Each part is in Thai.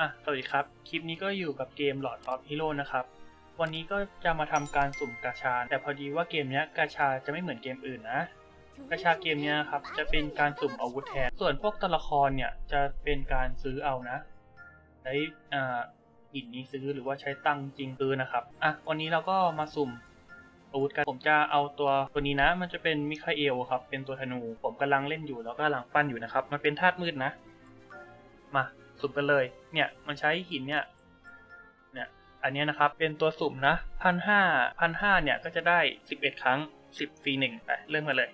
อะสวัสดีครับ คลิปนี้ก็อยู่กับเกม Lord of Hero นะครับ วันนี้ก็จะมาทำการสุ่มกาชา แต่พอดีว่าเกมเนี้ยกาชาจะไม่เหมือนเกมอื่นนะ กาชาเกมเนี้ยครับจะเป็นการสุ่มอาวุธแทน ส่วนพวกตัวละครเนี่ยจะเป็นการซื้อเอานะใช้อ่าหินนี้ซื้อหรือว่าใช้ตังจริงซื้อนะครับ อะวันนี้เราก็มาสุ่มอาวุธกัน ผมจะเอาตัวตัวนี้นะ มันจะเป็นมิคาเอลครับ เป็นตัวธนู ผมกำลังเล่นอยู่แล้วก็กำลังปั้นอยู่นะครับ มันเป็นธาตุมืดนะ มา สุ่มกันเลย เนี่ยมันใช้หินเนี่ยเนี่ยอันนี้นะครับเป็นตัวสุ่มนะพันห้าพันห้าเนี่ยก็จะได้สิบเอ็ดครั้งสิบฟรีหนึ่งไปเริ่มกันเลย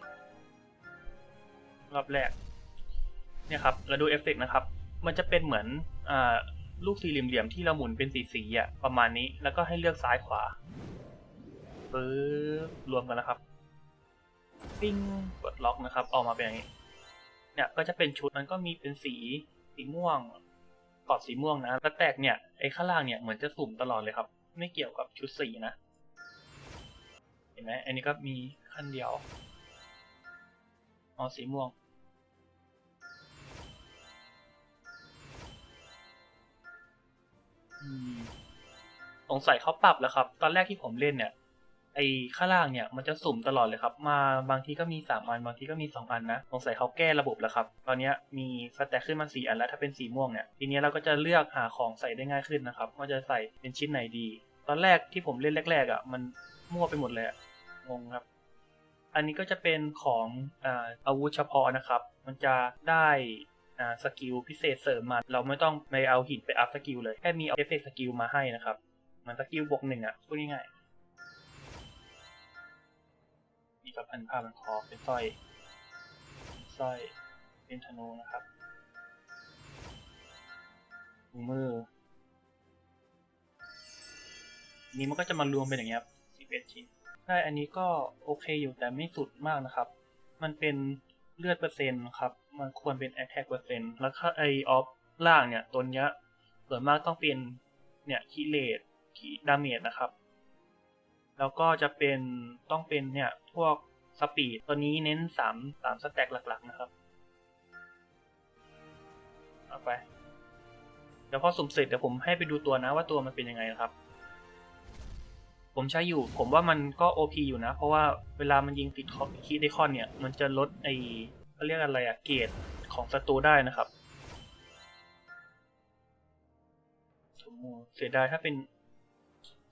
รอบแรก เนี่ยครับเราดูเอฟเฟกต์นะครับ มันจะเป็นเหมือนอ่าลูกสี่เหลี่ยมที่เราหมุนเป็นสีสีอะประมาณนี้แล้วก็ให้เลือกซ้ายขวาปึ๊บรวมกันนะครับปิ้งกดล็อกนะครับ ออกมาเป็นอย่างนี้ เนี่ยก็จะเป็นชุดมันก็มีเป็นสีสีม่วง กอบสีม่วงนะ แล้วแตกเนี่ยไอ้ข้างล่างเนี่ยเหมือนจะสุ่มตลอดเลยครับ ไม่เกี่ยวกับชุดสีนะ เห็นไหมอันนี้ก็มีขั้นเดียวอ๋อสีม่วง สงสัยเขาปรับแล้วครับ ตอนแรกที่ผมเล่นเนี่ย ไอ้ข้างล่างเนี่ยมันจะสุ่มตลอดเลยครับ มาบางทีก็มีสามอันบางทีก็มีสองอันนะสงสัยเขาแก้ระบบแล้วครับ ตอนนี้มีสแต็กขึ้นมาสี่อันแล้วถ้าเป็นสีม่วงเนี่ยทีเนี้ยเราก็จะเลือกหาของใส่ได้ง่ายขึ้นนะครับว่าจะใส่เป็นชิ้นไหนดี ตอนแรกที่ผมเล่นแรก ๆอะมันมั่วไปหมดเลยงงครับ อันนี้ก็จะเป็นของอาอาวุธเฉพาะนะครับ มันจะได้สกิลพิเศษเสริมมาเราไม่ต้องไปเอาหินไปอัพสกิลเลยแค่มีเอฟเฟกต์สกิลมาให้นะครับเหมันสกิลบวกหนึ่งอะพูดง่ายๆ นี่ครับพันผ้าพันคอเป็นสร้อยสร้อยเป็นธนูนะครับถุงมือ นี้มันก็จะมารวมเป็นอย่างเงี้ยครับ11ชิ้นใช่อันนี้ก็โอเคอยู่แต่ไม่สุดมากนะครับ มันเป็นเลือดเปอร์เซ็นต์ครับ มันควรเป็น attack เปอร์เซ็นต์แล้วค่าไอออฟล่างเนี่ยตัวเนี้ยส่วนมากต้องเป็นเนี่ยคีเลตคีดาเมจนะครับ แล้วก็จะเป็นต้องเป็นเนี่ยพวกสปีดตัวนี้เน้นสามสามสแต็กหลักๆนะครับ เอาไป เดี๋ยวพอสุ่มเสร็จเดี๋ยวผมให้ไปดูตัวนะว่าตัวมันเป็นยังไงนะครับ ผมใช้อยู่ ผมว่ามันก็ OP อยู่นะ เพราะว่าเวลามันยิงติดคีย์ไดคอนเนี่ย มันจะลดไอเขาเรียกอะไรอะเกรดของศัตรูได้นะครับสมมติเสียดายถ้าเป็น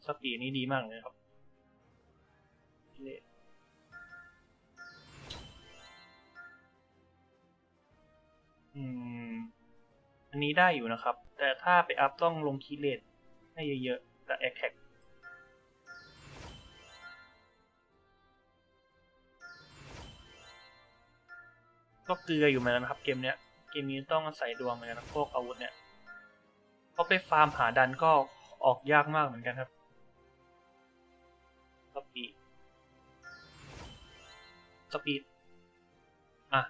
สปีดนี่ดีมากเลยครับ อืม อันนี้ได้อยู่นะครับ แต่ถ้าไปอัพต้องลงคีเลทให้เยอะๆแต่แอคแท็กก็เกลืออยู่เหมือนกันนะครับเกมเนี้ย เกมนี้ต้องอาศัยดวงเหมือนกันพวกอาวุธเนี่ยเพราะไปฟาร์มหาดันก็ออกยากมากเหมือนกันครับ สปีดอะ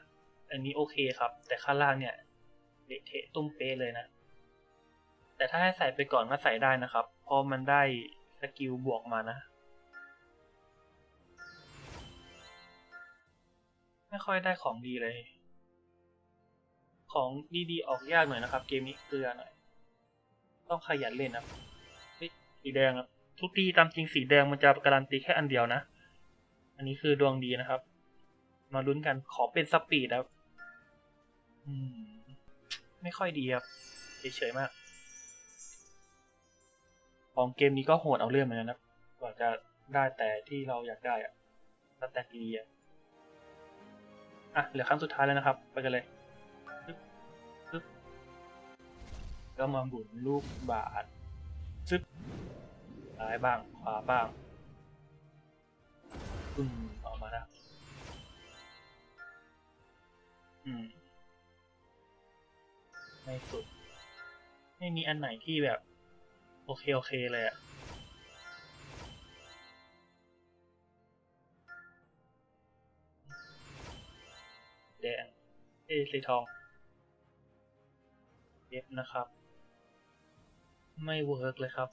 อันนี้โอเคครับ แต่ข้างล่างเนี่ยเละเทะตุ้มเป๊ะเลยนะ แต่ถ้าให้ใส่ไปก่อนก็ใส่ได้นะครับ เพราะมันได้สกิลบวกมานะ ไม่ค่อยได้ของดีเลย ของดีๆออกยากหน่อยนะครับ เกมนี้เกลือหน่อย ต้องขยันเล่นนะสีแดงครับทุกทีตามจริงสีแดงมันจะการันตีแค่อันเดียวนะ อันนี้คือดวงดีนะครับ มาลุ้นกันขอเป็นสปีดครับไม่ค่อยดีครับเฉยๆมากของเกมนี้ก็โหดเอาเรื่องเหมือนกันนะกว่าจะได้แต่ที่เราอยากได้อะสแต็กดีอะอะเหลือครั้งสุดท้ายแล้วนะครับ ไปกันเลยปึ๊บปึ๊บก็มาหมุนลูกบาทซึบซ้ายบ้างขวาบ้างอืม อืม ไม่สุด ไม่มีอันไหนที่แบบ โอเค โอเคเลยอะแดงเอยสีทองเย็บนะครับ ไม่เวิร์กเลยครับ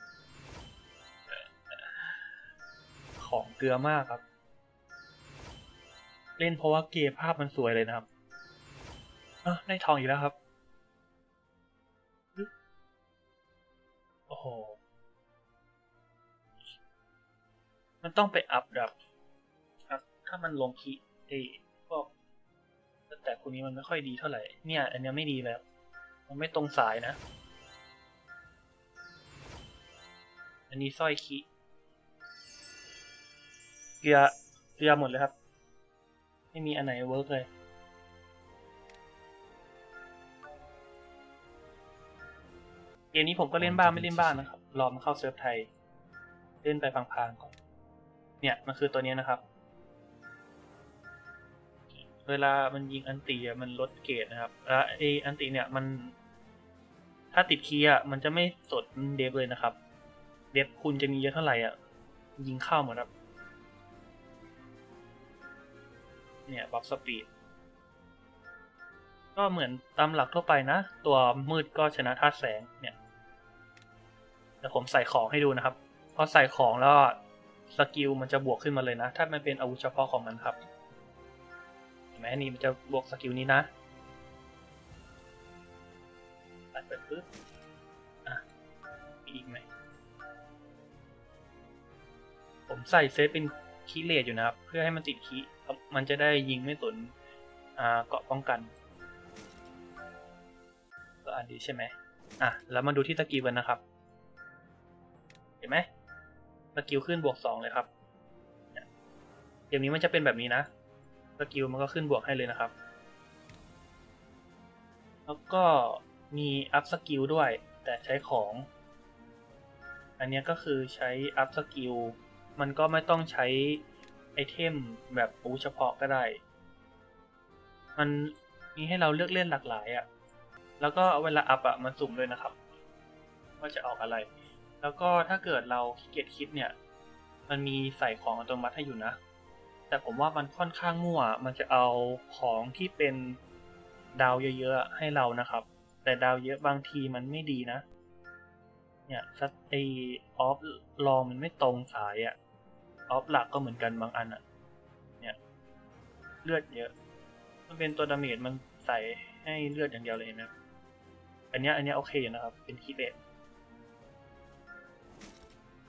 ของเกลือมากครับ เล่นเพราะว่าเกมภาพมันสวยเลยนะครับ อะได้ทองอีกแล้วครับ โอ้โห มันต้องไปอัพดับอัพถ้ามันลงคีไอ้พวกแต่คนนี้มันไม่ค่อยดีเท่าไหร่ เนี่ย อันนี้ไม่ดีแล้ว มันไม่ตรงสายนะ อันนี้สร้อยคีเกลือเกลือหมดเลยครับ ไม่มีอันไหนเวิร์กเลย เกมนี้ผมก็เล่นบ้างไม่เล่นบ้างนะครับ รอมันเข้าเซิร์ฟไทย เล่นไปพังๆก่อน เนี่ยมันคือตัวเนี้ยนะครับ เวลามันยิงอันตีอะมันลดเกรดนะครับแล้วไออันตีเนี่ยมัน ถ้าติดคีย์อะมันจะไม่สดเดฟเลยนะครับ เดฟคุณจะมีเยอะเท่าไหร่อะ ยิงเข้าหมดครับ เนี่ยบัฟสปีด ก็เหมือนตามหลักทั่วไปนะ ตัวมืดก็ชนะธาตุแสงเนี่ยเดี๋ยวผมใส่ของให้ดูนะครับพอใส่ของแล้วสกิลมันจะบวกขึ้นมาเลยนะ ถ้ามันเป็นอาวุธเฉพาะของมันครับเห็นไหมนี่มันจะบวกสกิลนี้นะตัดไปปึ๊บอะมีอีกไหมผมใส่เซตเป็นคีย์เลดอยู่นะครับ เพื่อให้มันติดคีมันจะได้ยิงไม่สนอ่าเกาะป้องกัน ก็อันนี้ใช่ไหมอะ แล้วมาดูที่สกิลกันนะครับ เห็นไหมสกิลขึ้นบวกสองเลยครับเกมนี้มันจะเป็นแบบนี้นะสกิลมันก็ขึ้นบวกให้เลยนะครับ แล้วก็มีอัพสกิลด้วย แต่ใช้ของ อันนี้ก็คือใช้อัพสกิลมันก็ไม่ต้องใช้ไอเทมแบบปูเฉพาะก็ได้ มันมีให้เราเลือกเล่นหลากหลายอะ่ะ แล้วก็เวลาอัพอะมันสุ่มด้วยนะครับ ว่าจะออกอะไร แล้วก็ถ้าเกิดเราขี้เกียจคิดเนี่ย มันมีใส่ของอัตโนมัติให้อยู่นะ แต่ผมว่ามันค่อนข้างมั่ว มันจะเอาของที่เป็นดาวเยอะๆให้เรานะครับ แต่ดาวเยอะบางทีมันไม่ดีนะ เนี่ยสักไอออฟลองมันไม่ตรงสายอะออฟหลักก็เหมือนกันบางอันอะเนี่ยเลือดเยอะ มันเป็นตัวดาเมจมันใส่ให้เลือดอย่างเดียวเลยนะ อันเนี้ยอันเนี้ยโอเคอยู่นะครับ เป็นคีย์เลส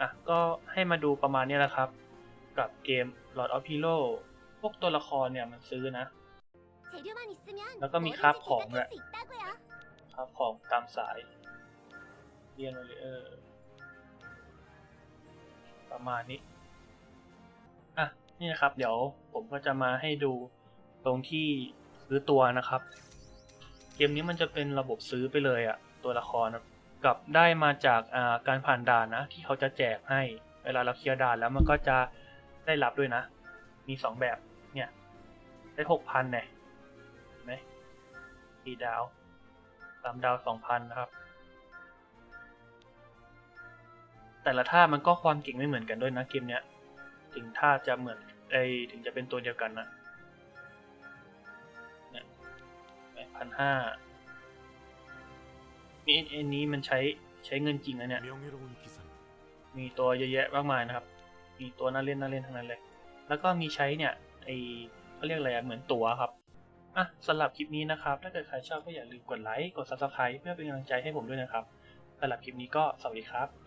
อะก็ให้มาดูประมาณเนี้ยแหละครับ กับเกม Lord of Hero พวกตัวละครเนี่ยมันซื้อนะ แล้วก็มีคราฟของด้วยครับของตามสาย เรียนเลยเออประมาณนี้ อะ นี่นะครับ เดี๋ยวผมก็จะมาให้ดูตรงที่ซื้อตัวนะครับเก มนี้มันจะเป็นระบบซื้อไปเลยอะตัวละครกับได้มาจากอ่าการผ่านด่านนะ ที่เขาจะแจกให้ เวลาเราเคลียร์ด่านแล้วมันก็จะได้รับด้วยนะ มีสองแบบเนี่ย ได้หกพันเนี่ยเห็นไหมสี่ดาวสามดาวสองพันนะครับ แต่ละท่ามันก็ความเก่งไม่เหมือนกันด้วยนะเกมเนี้ย ถึงท่าจะเหมือนไอถึงจะเป็นตัวเดียวกันนะ พันห้านี่อันนี้มันใช้ใช้เงินจริงนะเนี่ย มีตัวเยอะแยะมากมายนะครับ มีตัวน่าเล่นน่าเล่นทั้งนั้นเลย แล้วก็มีใช้เนี่ยไอเขาเรียกอะไรอะเหมือนตั๋วครับอะสำหรับคลิปนี้นะครับ ถ้าเกิดใครชอบก็อย่าลืมกดไลค์ กดซับสไคร b e เพื่อเป็นกำลังใจให้ผมด้วยนะครับสำหรับคลิปนี้ก็สวัสดีครับ